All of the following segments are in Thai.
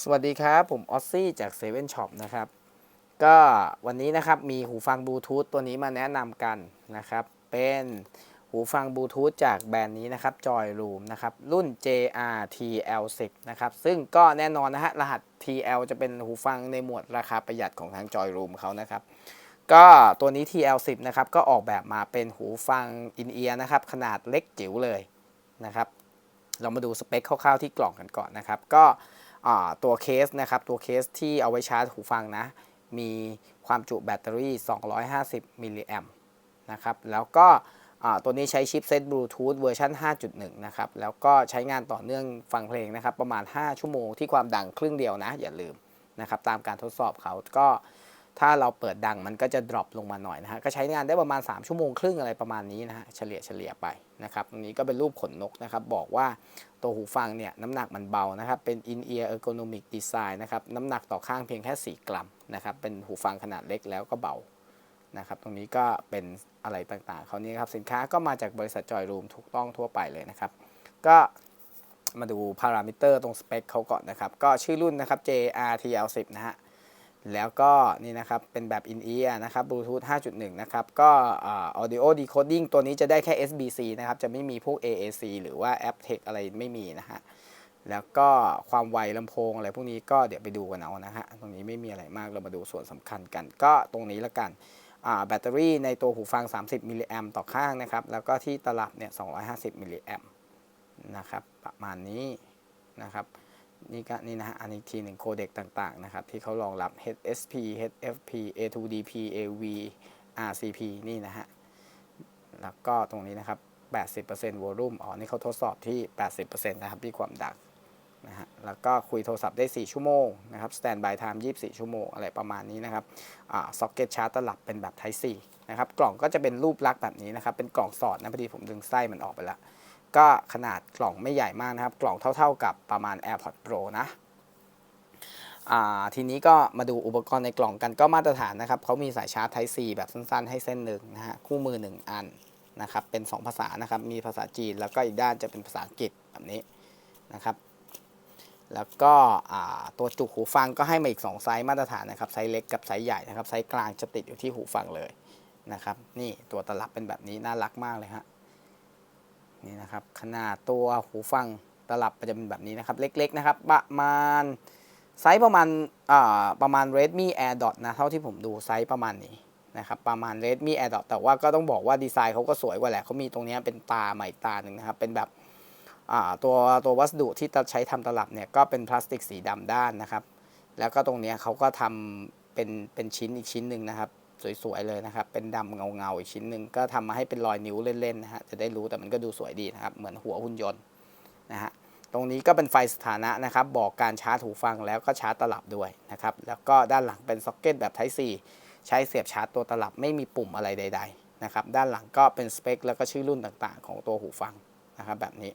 สวัสดีครับ ผมออซซี่จาก7 e เ e ่ Shop นะครับ ก็วันนี้นะครับมีหูฟังบลูทูธตัวนี้มาแนะนำกันนะครับ เป็นหูฟังบลูทูธจากแบรนด์นี้นะครับ Joy Room นะครับ รุ่น JRTL10 นะครับ ซึ่งก็แน่นอนนะฮะ รหัส TL จะเป็นหูฟังในหมวดราคาประหยัดของทาง Joy Room เขานะครับ ก็ตัวนี้ TL10 นะครับ ก็ออกแบบมาเป็นหูฟังอินเอียร์นะครับ ขนาดเล็กจิ๋วเลยนะครับ เรามาดูสเปคคร่าวๆที่กล่องกันก่อนนะครับ ก็ ตัวเคสนะครับ ตัวเคสที่เอาไว้ชาร์จหูฟังนะ มีความจุแบตเตอรี่ 250 มิลลิแอมป์นะครับ แล้วก็ตัวนี้ใช้ชิปเซ็ตบลูทูธเวอร์ชัน5.1 นะครับ แล้วก็ใช้งานต่อเนื่องฟังเพลงนะครับ ประมาณ 5 ชั่วโมงที่ความดังครึ่งเดียวนะ อย่าลืมนะครับ ตามการทดสอบเขาก็ ถ้าเราเปิดดังมันก็จะดรอปลงมาหน่อยนะฮะก็ใช้งานได้ประมาณ 3 ชั่วโมงครึ่งอะไรประมาณนี้นะฮะเฉลี่ยเฉลี่ยไปนะครับตรงนี้ก็เป็นรูปขนนกนะครับ บอกว่าตัวหูฟังเนี่ยน้ำหนักมันเบานะครับ เป็น in-ear ergonomic design นะครับ น้ำหนักต่อข้างเพียงแค่ 4 กรัมนะครับ เป็นหูฟังขนาดเล็กแล้วก็เบานะครับ ตรงนี้ก็เป็นอะไรต่างๆเขานี้ครับ สินค้าก็มาจากบริษัทจอยรูมถูกต้องทั่วไปเลยนะครับ ก็มาดูพารามิเตอร์ตรงสเปคเขาก่อนนะครับ ก็ชื่อรุ่นนะครับ JRTL10 นะฮะ แล้วก็นี่นะครับ เป็นแบบ in ear นะครับ Bluetooth 5.1 นะครับ ก็อ่า audio decoding ตัวนี้จะได้แค่ SBC นะครับ จะไม่มีพวก AAC หรือว่า aptech อะไรไม่มีนะฮะ แล้วก็ความไวลำโพงอะไรพวกนี้ก็เดี๋ยวไปดูกันเอานะฮะ ตรงนี้ไม่มีอะไรมาก เรามาดูส่วนสำคัญกัน ก็ตรงนี้ละกัน แบตเตอรี่ในตัวหูฟัง 30 มิลลิแอมต่อข้างนะครับ แล้วก็ที่ตลับเนี่ย 250 มิลลิแอมนะครับ ประมาณนี้นะครับ นี่ก็นี่นะฮะอันนี้ทีหนึ่งโคเด็กต่างๆนะครับที่เขารองรับ HSP HFP A2DP AV RCP นี่นะฮะ แล้วก็ตรงนี้นะครับ 80% volume อ๋อ นี่เขาทดสอบที่ 80%นะครับที่ความดังนะฮะ แล้วก็คุยโทรศัพท์ได้ 4 ชั่วโมงนะครับ standby time 24 ชั่วโมง อะไรประมาณนี้นะครับอ่า socket charge ตลับเป็นแบบ Type C นะครับ กล่องก็จะเป็นรูปลักษณ์แบบนี้นะครับ เป็นกล่องสอดนะพอดีผมดึงไส้มันออกไปแล้ว ก็ขนาดกล่องไม่ใหญ่มากนะครับ กล่องเท่าๆกับประมาณ AirPods Pro นะทีนี้ก็มาดูอุปกรณ์ในกล่องกันก็มาตรฐานนะครับเขามีสายชาร์จ Type C แบบสั้นๆ ให้เส้นหนึ่งนะฮะคู่มือ 1 อันนะครับเป็น 2 ภาษานะครับมีภาษาจีนแล้วก็อีกด้านจะเป็นภาษาอังกฤษแบบนี้นะครับแล้วก็ตัวจุกหูฟังก็ให้มาอีก 2 ไซส์มาตรฐานนะครับไซส์เล็กกับไซส์ใหญ่นะครับไซส์กลางจะติดอยู่ที่หูฟังเลยนะครับนี่ตัวตลับเป็นแบบนี้น่ารักมากเลยฮะ นี่นะครับขนาดตัวหูฟังตลับจะเป็นแบบนี้นะครับ เล็กๆนะครับ ประมาณไซส์ประมาณอ่าประมาณ Redmi Air Dot นะ เท่าที่ผมดูไซส์ประมาณนี้นะครับ ประมาณ Redmi Air Dot แต่ว่าก็ต้องบอกว่าดีไซน์เขาก็สวยกว่าแหละเขามีตรงนี้เป็นตาใหม่ตาหนึ่งนะครับ เป็นแบบอ่าตัวตัววัสดุที่จะใช้ทำตลับเนี่ยก็เป็นพลาสติกสีดำด้านนะครับ แล้วก็ตรงนี้เขาก็ทำเป็นเป็นชิ้นอีกชิ้นหนึ่งนะครับ สวยๆเลยนะครับ เป็นดำเงาๆอีกชิ้นหนึ่งก็ทำมาให้เป็นรอยนิ้วเล่นๆนะฮะจะได้รู้แต่มันก็ดูสวยดีนะครับ เหมือนหัวหุ่นยนต์นะฮะตรงนี้ก็เป็นไฟสถานะนะครับ บอกการชาร์จหูฟังแล้วก็ชาร์จตลับด้วยนะครับ แล้วก็ด้านหลังเป็นซ็อกเก็ตแบบ Type C ใช้เสียบชาร์จตัวตลับไม่มีปุ่มอะไรใด ๆ นะครับ ด้านหลังก็เป็นสเปคแล้วก็ชื่อรุ่นต่างๆ ของตัวหูฟังนะครับแบบนี้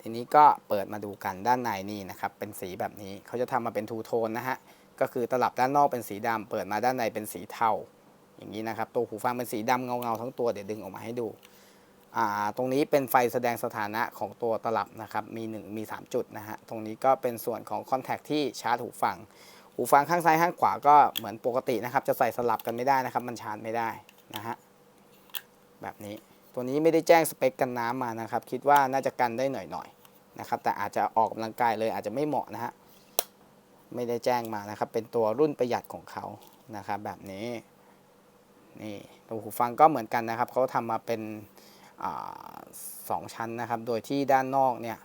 ทีนี้ก็เปิดมาดูกันด้านในนี่นะครับ เป็นสีแบบนี้เขาจะทำมาเป็นทูโทนนะฮะ ก็คือตลับด้านนอกเป็นสีดำเปิดมาด้านในเป็นสีเทาอย่างนี้นะครับ ตัวหูฟังเป็นสีดำเงาๆทั้งตัวเดี๋ยวดึงออกมาให้ดูตรงนี้เป็นไฟแสดงสถานะของตัวตลับนะครับ มี 1 มี 3 จุดนะฮะ ตรงนี้ก็เป็นส่วนของคอนแทคที่ชาร์จหูฟัง หูฟังข้างซ้ายข้างขวาก็เหมือนปกตินะครับ จะใส่สลับกันไม่ได้นะครับ มันชาร์จไม่ได้นะฮะ แบบนี้ ตัวนี้ไม่ได้แจ้งสเปคกันน้ำมานะครับ คิดว่าน่าจะกันได้หน่อยๆนะครับ แต่อาจจะออกกำลังกายเลยอาจจะไม่เหมาะนะฮะ ไม่ได้แจ้งมานะครับ เป็นตัวรุ่นประหยัดของเขานะครับ แบบนี้นี่ตัวหูฟังก็เหมือนกันนะครับเขาทำมาเป็นอสองชั้นนะครับ โดยที่ด้านนอกเนี่ย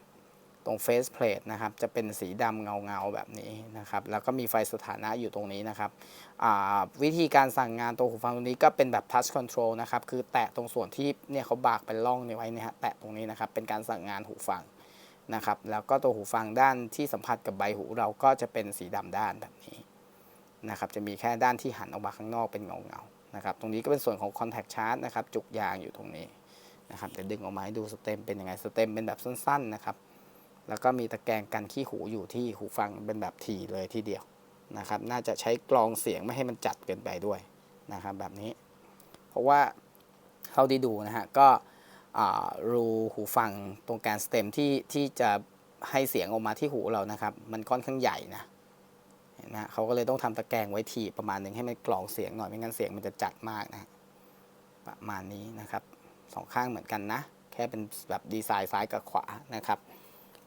ตรงเฟสเพลทนะครับจะเป็นสีดำเงาๆแบบนี้นะครับ แล้วก็มีไฟสถานะอยู่ตรงนี้นะครับวิธีการสั่งงานตัวหูฟังตรงนี้ก็เป็นแบบ touch control นะครับ คือแตะตรงส่วนที่เนี่ยเขาบากเป็นร่องนี่ไว้นี่ยฮะแตะตรงนี้นะครับ เป็นการสั่งงานหูฟัง นะครับแล้วก็ตัวหูฟังด้านที่สัมผัสกับใบหูเราก็จะเป็นสีดำด้านแบบนี้นะครับจะมีแค่ด้านที่หันออกมาข้างนอกเป็นเงาเงาๆนะครับตรงนี้ก็เป็นส่วนของ contact charge นะครับจุกยางอยู่ตรงนี้นะครับเดี๋ยวดึงออกมาให้ดูสเต็มเป็นยังไงสเต็มเป็นแบบสั้นๆนะครับแล้วก็มีตะแกรงกันขี้หูอยู่ที่หูฟังเป็นแบบทีเลยทีเดียวนะครับน่าจะใช้กรองเสียงไม่ให้มันจัดเกินไปด้วยนะครับแบบนี้ เพราะว่าเท่าที่ดูนะฮะก็ รูหูฟังตรงแกนสเต็มที่ที่จะให้เสียงออกมาที่หูเรานะครับ มันค่อนข้างใหญ่นะเห็นไหมเขาก็เลยต้องทำตะแกรงไว้ทีประมาณหนึ่งให้มันกรองเสียงหน่อยไม่งั้นเสียงมันจะจัดมากนะ ประมาณนี้นะครับสองข้างเหมือนกันนะ แค่เป็นแบบดีไซน์ซ้ายกับขวานะครับ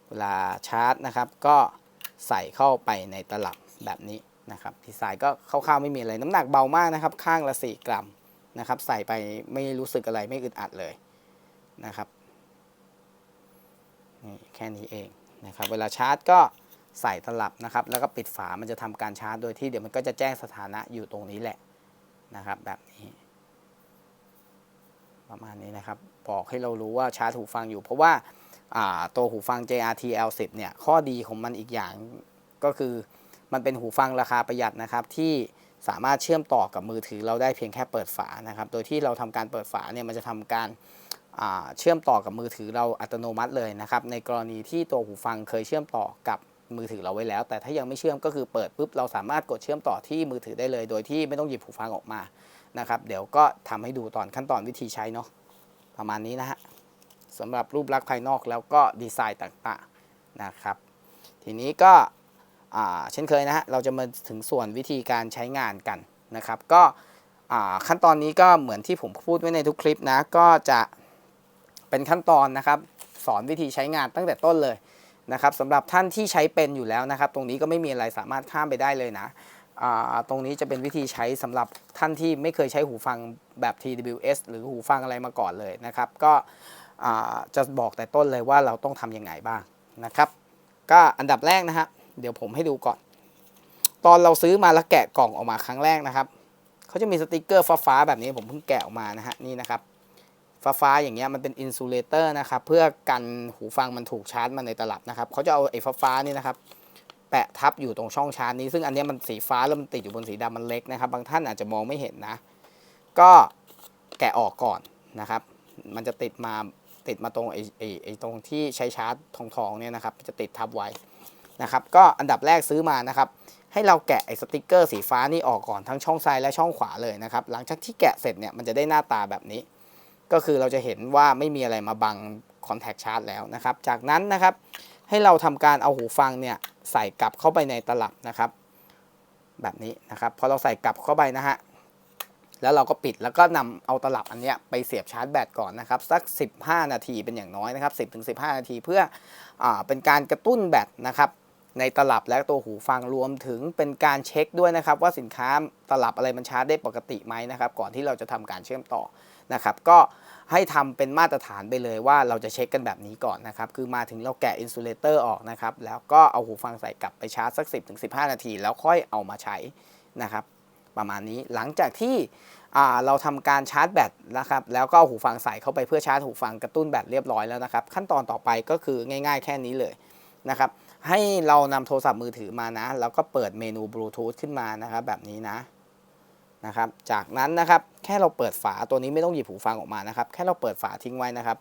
เวลาชาร์จนะครับก็ใส่เข้าไปในตลับแบบนี้นะครับดีไซน์ก็คร่าวๆไม่มีอะไร น้ำหนักเบามากนะครับ ข้างละ 4 กรัมนะครับ ใส่ไปไม่รู้สึกอะไรไม่อึดอัดเลย นะครับนี่แค่นี้เองนะครับเวลาชาร์จก็ใส่ตลับนะครับ แล้วก็ปิดฝามันจะทำการชาร์จ โดยที่เดี๋ยวมันก็จะแจ้งสถานะอยู่ตรงนี้แหละนะครับ แบบนี้ ประมาณนี้นะครับ บอกให้เรารู้ว่าชาร์จหูฟังอยู่ เพราะว่าาตัวหูฟัง JRT L10 เนี่ย ข้อดีของมันอีกอย่างก็คือ มันเป็นหูฟังราคาประหยัดนะครับ ที่สามารถเชื่อมต่อกับมือถือเราได้เพียงแค่เปิดฝานะครับ โดยที่เราทำการเปิดฝาเนี่ยมันจะทำการ เชื่อมต่อกับมือถือเราอัตโนมัติเลยนะครับ ในกรณีที่ตัวหูฟังเคยเชื่อมต่อกับมือถือเราไว้แล้ว แต่ถ้ายังไม่เชื่อมก็คือเปิดปุ๊บเราสามารถกดเชื่อมต่อที่มือถือได้เลย โดยที่ไม่ต้องหยิบหูฟังออกมานะครับ เดี๋ยวก็ทำให้ดูตอนขั้นตอนวิธีใช้เนาะประมาณนี้นะฮะสำหรับรูปลักษณ์ภายนอกแล้วก็ดีไซน์ต่างๆนะครับ ทีนี้ก็เช่นเคยนะฮะเราจะมาถึงส่วนวิธีการใช้งานกันนะครับ ก็ขั้นตอนนี้ก็เหมือนที่ผมพูดไว้ในทุกคลิปนะก็จะ เป็นขั้นตอนนะครับ สอนวิธีใช้งานตั้งแต่ต้นเลยนะครับสำหรับท่านที่ใช้เป็นอยู่แล้วนะครับ ตรงนี้ก็ไม่มีอะไรสามารถข้ามไปได้เลยนะตรงนี้จะเป็นวิธีใช้สำหรับท่านที่ไม่เคยใช้หูฟังแบบ TWS หรือหูฟังอะไรมาก่อนเลยนะครับ ก็จะบอกแต่ต้นเลยว่าเราต้องทำยังไงบ้างนะครับ ก็อันดับแรกนะฮะเดี๋ยวผมให้ดูก่อน ตอนเราซื้อมาแล้วแกะกล่องออกมาครั้งแรกนะครับเขาจะมีสติกเกอร์ฟ้าๆแบบนี้ผมเพิ่งแกะออกมานะฮะนี่นะครับ ฟ้าๆอย่างเงี้ยมันเป็นอินซูเลเตอร์นะครับเพื่อกันหูฟังมันถูกชาร์จมาในตลับนะครับเขาจะเอาไอ้ฟ้าๆนี่นะครับแปะทับอยู่ตรงช่องชาร์จนี้ ซึ่งอันนี้มันสีฟ้าแล้วมันติดอยู่บนสีดำมันเล็กนะครับ บางท่านอาจจะมองไม่เห็นนะ ก็แกะออกก่อนนะครับ มันจะติดมาติดมาตรงไอ้ไอ้ไอ้ตรงที่ใช้ชาร์จทองทองๆเนี่ยนะครับ จะติดทับไว้นะครับ ก็อันดับแรกซื้อมานะครับ ให้เราแกะไอ้สติกเกอร์สีฟ้านี่ออกก่อนทั้งช่องซ้ายและช่องขวาเลยนะครับ หลังจากที่แกะเสร็จเนี่ยมันจะได้หน้าตาแบบนี้ ก็คือเราจะเห็นว่าไม่มีอะไรมาบังคอนแทคชาร์จแล้วนะครับ จากนั้นนะครับให้เราทำการเอาหูฟังเนี่ยใส่กลับเข้าไปในตลับนะครับ แบบนี้นะครับพอเราใส่กลับเข้าไปนะฮะแล้วเราก็ปิดแล้วก็นำเอาตลับอันเนี้ยไปเสียบชาร์จแบตก่อนนะครับสัก 15 นาทีเป็นอย่างน้อยนะครับ 10-15 นาทีเพื่ออเป็นการกระตุ้นแบตนะครับในตลับและตัวหูฟังรวมถึงเป็นการเช็คด้วยนะครับ ว่าสินค้าตลับอะไรมันชาร์จได้ปกติไหมนะครับ ก่อนที่เราจะทำการเชื่อมต่อ นะครับก็ให้ทำเป็นมาตรฐานไปเลยว่าเราจะเช็คกันแบบนี้ก่อนนะครับ คือมาถึงเราแกะอินซูเลเตอร์ออกนะครับ แล้วก็เอาหูฟังใส่กลับไปชาร์จสัก 10-15 นาที แล้วค่อยเอามาใช้นะครับ ประมาณนี้หลังจากที่เราทำการชาร์จแบตนะครับ แล้วก็เอาหูฟังใส่เข้าไปเพื่อชาร์จหูฟังกระตุ้นแบตเรียบร้อยแล้วนะครับ ขั้นตอนต่อไปก็คือง่ายๆ แค่นี้เลยนะครับ ให้เรานำโทรศัพท์มือถือมานะ แล้วก็เปิดเมนูบลูทูธขึ้นมานะครับแบบนี้นะ นะครับ จากนั้นนะครับแค่เราเปิดฝาตัวนี้ไม่ต้องหยิบหูฟังออกมานะครับ แค่เราเปิดฝาทิ้งไว้นะครับ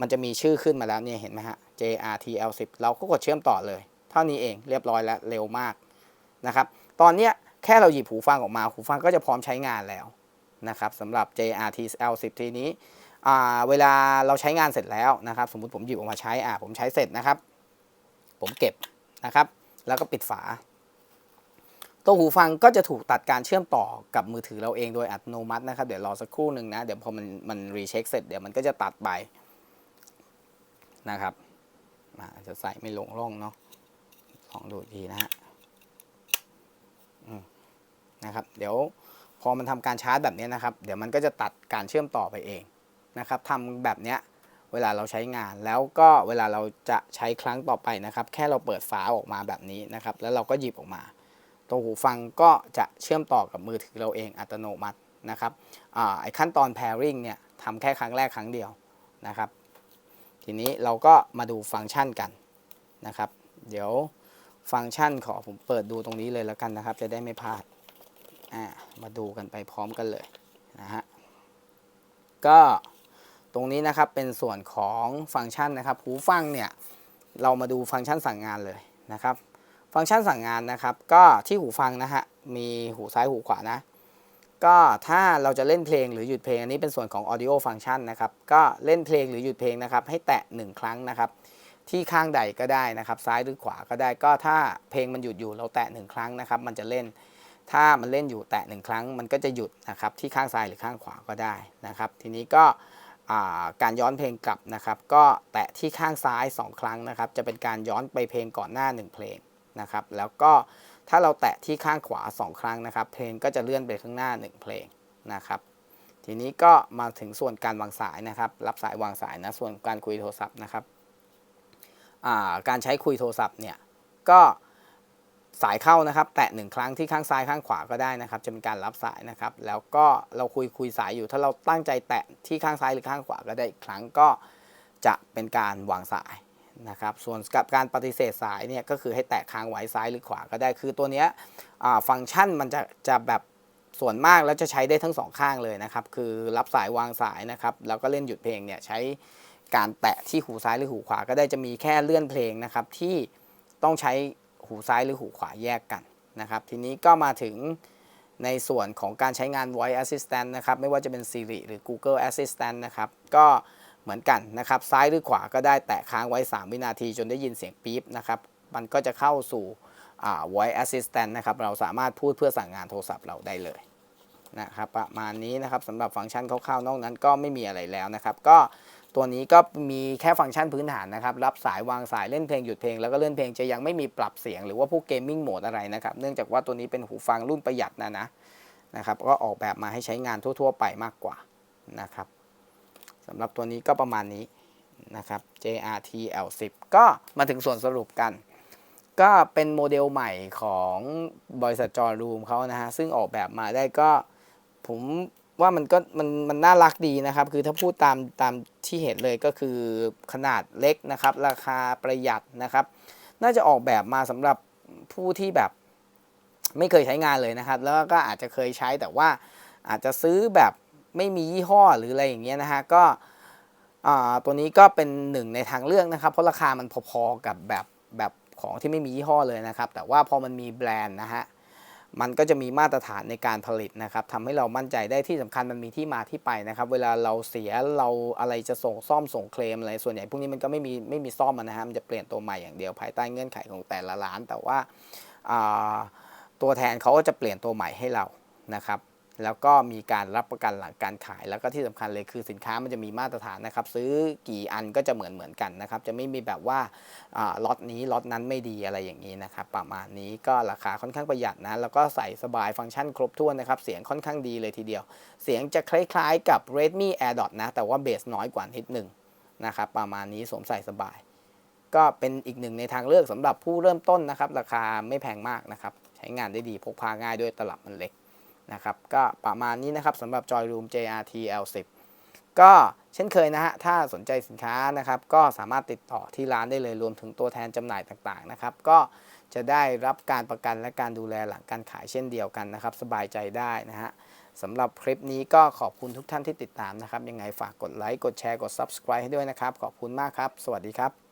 มันจะมีชื่อขึ้นมาแล้วเนี่ยเห็นไหมฮะ JRTL10 เราก็กดเชื่อมต่อเลย เท่านี้เองเรียบร้อยแล้วเร็วมากนะครับ ตอนเนี้ยแค่เราหยิบหูฟังออกมาหูฟังก็จะพร้อมใช้งานแล้วนะครับสำหรับ JRTL10 ทีนี้เวลาเราใช้งานเสร็จแล้วนะครับ สมมุติผมหยิบออกมาใช้อ่าผมใช้เสร็จนะครับ ผมเก็บนะครับ แล้วก็ปิดฝา ตัวหูฟังก็จะถูกตัดการเชื่อมต่อกับมือถือเราเองโดยอัตโนมัตินะครับ เดี๋ยวรอสักครู่หนึ่งนะ เดี๋ยวพอมันมันรีเช็คเสร็จเดี๋ยวมันก็จะตัดไปนะครับอาจจะใส่ไม่ลงร่องเนาะลองดูอีนะฮะนะครับ เดี๋ยวพอมันทำการชาร์จแบบนี้นะครับ เดี๋ยวมันก็จะตัดการเชื่อมต่อไปเองนะครับทำแบบเนี้ยเวลาเราใช้งานแล้วก็เวลาเราจะใช้ครั้งต่อไปนะครับ แค่เราเปิดฝาออกมาแบบนี้นะครับ แล้วเราก็หยิบออกมา ตัวหูฟังก็จะเชื่อมต่อกับมือถือเราเองอัตโนมัตินะครับอไอ้ขั้นตอน pairing เนี่ยทำแค่ครั้งแรกครั้งเดียวนะครับ ทีนี้เราก็มาดูฟังก์ชันกันนะครับ เดี๋ยวฟังก์ชันขอผมเปิดดูตรงนี้เลยแล้วกันนะครับ จะได้ไม่พลาดามาดูกันไปพร้อมกันเลยนะฮะก็ตรงนี้นะครับเป็นส่วนของฟังก์ชันนะครับ หูฟังเนี่ยเรามาดูฟังก์ชันสั่งงานเลยนะครับ ฟังก์ชันสั่งงานนะครับ ก็ที่หูฟังนะฮะ มีหูซ้ายหูขวานะ ก็ถ้าเราจะเล่นเพลงหรือหยุดเพลง อันนี้เป็นส่วนของ audio function นะครับ ก็เล่นเพลงหรือหยุดเพลงนะครับ ให้แตะ 1 ครั้งนะครับ ที่ข้างใดก็ได้นะครับ ซ้ายหรือขวาก็ได้ ก็ถ้าเพลงมันหยุดอยู่เราแตะหนึ่งครั้งนะครับ มันจะเล่น ถ้ามันเล่นอยู่แตะหนึ่งครั้ง มันก็จะหยุดนะครับ ที่ข้างซ้ายหรือข้างขวาก็ได้นะครับ ทีนี้ก็การย้อนเพลงกลับนะครับ ก็แตะที่ข้างซ้าย 2 ครั้งนะครับ จะเป็นการย้อนไปเพลงก่อนหน้า 1 เพลง นะครับแล้วก็ถ้าเราแตะที่ข้างขวา 2 ครั้งนะครับ เพลงก็จะเลื่อนไปข้างหน้า 1 เพลงนะครับ ทีนี้ก็มาถึงส่วนการวางสายนะครับ รับสายวางสายนะส่วนการคุยโทรศัพท์นะครับาการใช้คุยโทรศัพท์เนี่ยก็สายเข้านะครับ แตะหนึ่งครั้งที่ข้างซ้ายข้างขวาก็ได้นะครับ จะเป็นการรับสายนะครับ แล้วก็เราคุยคุยสายอยู่ ถ้าเราตั้งใจแตะที่ข้างซ้ายหรือข้างขวาก็ได้อีกครั้งก็จะเป็นการวางสาย นะครับส่วนกับการปฏิเสธสายเนี่ยก็คือให้แตะค้างไว้ซ้ายหรือขวาก็ได้คือตัวเนี้ยฟังก์ชันมันจะจะแบบส่วนมากแล้วจะใช้ได้ทั้งสองข้างเลยนะครับ คือรับสายวางสายนะครับแล้วก็เล่นหยุดเพลงเนี่ยใช้การแตะที่หูซ้ายหรือหูขวาก็ได้จะมีแค่เลื่อนเพลงนะครับที่ต้องใช้หูซ้ายหรือหูขวาแยกกันนะครับ ทีนี้ก็มาถึงในส่วนของการใช้งาน voice assistant นะครับ ไม่ว่าจะเป็น Siri หรือ Google Assistant นะครับ ก็ เหมือนกันนะครับ ซ้ายหรือขวาก็ได้แตะค้างไว้ 3 วินาทีจนได้ยินเสียงปี๊บนะครับ มันก็จะเข้าสู่ voice assistant นะครับ เราสามารถพูดเพื่อสั่งงานโทรศัพท์เราได้เลยนะครับประมาณนี้นะครับสำหรับฟังก์ชันคร่าวๆ นอกนั้นก็ไม่มีอะไรแล้วนะครับ ก็ตัวนี้ก็มีแค่ฟังก์ชันพื้นฐานนะครับ รับสายวางสายเล่นเพลงหยุดเพลงแล้วก็เล่นเพลงจะยังไม่มีปรับเสียงหรือว่าพวกเกมมิ่งโหมดอะไรนะครับ เนื่องจากว่าตัวนี้เป็นหูฟังรุ่นประหยัดนะนะนะครับ ก็ออกแบบมาให้ใช้งานทั่ว ๆ ไปมากกว่านะครับำหรับตัวนี้ก็ประมาณนี้นะครับ JRT L10 ก็มาถึงส่วนสรุปกัน ก็เป็นโมเดลใหม่ของบริษัทจอรูมเขานะฮะ ซึ่งออกแบบมาได้ก็ผมว่ามันก็มันมันน่ารักดีนะครับ คือถ้าพูดตามตามที่เห็นเลยก็คือขนาดเล็กนะครับ ราคาประหยัดนะครับ น่าจะออกแบบมาสำหรับผู้ที่แบบไม่เคยใช้งานเลยนะครับ แล้วก็อาจจะเคยใช้แต่ว่าอาจจะซื้อแบบ ไม่มียี่ห้อหรืออะไรอย่างเงี้ยนะฮะก็ตัวนี้ก็เป็นหนึ่งในทางเลือกนะครับ เพราะราคามันพอๆกับแบบแบบของที่ไม่มียี่ห้อเลยนะครับ แต่ว่าพอมันมีแบรนด์นะฮะมันก็จะมีมาตรฐานในการผลิตนะครับทำให้เรามั่นใจได้ที่สำคัญมันมีที่มาที่ไปนะครับ เวลาเราเสียเราอะไรจะส่งซ่อมส่งเคลมอะไรส่วนใหญ่พวกนี้มันก็ไม่มีไม่มีซ่อมนะฮะมันจะเปลี่ยนตัวใหม่อย่างเดียวภายใต้เงื่อนไขของแต่ละร้าน แต่ว่าตัวแทนเขาก็จะเปลี่ยนตัวใหม่ให้เรานะครับ แล้วก็มีการรับประกันหลังการขาย แล้วก็ที่สำคัญเลยคือสินค้ามันจะมีมาตรฐานนะครับ ซื้อกี่อันก็จะเหมือนเหมือนกันนะครับ จะไม่มีแบบว่าล็อตนี้ล็อตนั้นไม่ดีอะไรอย่างนี้นะครับ ประมาณนี้ก็ราคาค่อนข้างประหยัดนะ แล้วก็ใส่สบายฟังก์ชันครบถ้วนนะครับ เสียงค่อนข้างดีเลยทีเดียว เสียงจะคล้ายๆกับ Redmi AirDot นะ แต่ว่าเบสน้อยกว่านิดหนึ่งนะครับ ประมาณนี้สวมใส่สบาย ก็เป็นอีกหนึ่งในทางเลือกสำหรับผู้เริ่มต้นนะครับ ราคาไม่แพงมากนะครับ ใช้งานได้ดีพกพาง่ายด้วยตลับมันเล็ก นะครับก็ประมาณนี้นะครับสำหรับ Joy Room JRT L10 ก็เช่นเคยนะฮะถ้าสนใจสินค้านะครับ ก็สามารถติดต่อที่ร้านได้เลยรวมถึงตัวแทนจำหน่ายต่างๆนะครับ ก็จะได้รับการประกันและการดูแลหลังการขายเช่นเดียวกันนะครับ สบายใจได้นะฮะสำหรับคลิปนี้ก็ขอบคุณทุกท่านที่ติดตามนะครับ ยังไงฝากกดไลค์กดแชร์กด Subscribe ให้ด้วยนะครับ ขอบคุณมากครับ สวัสดีครับ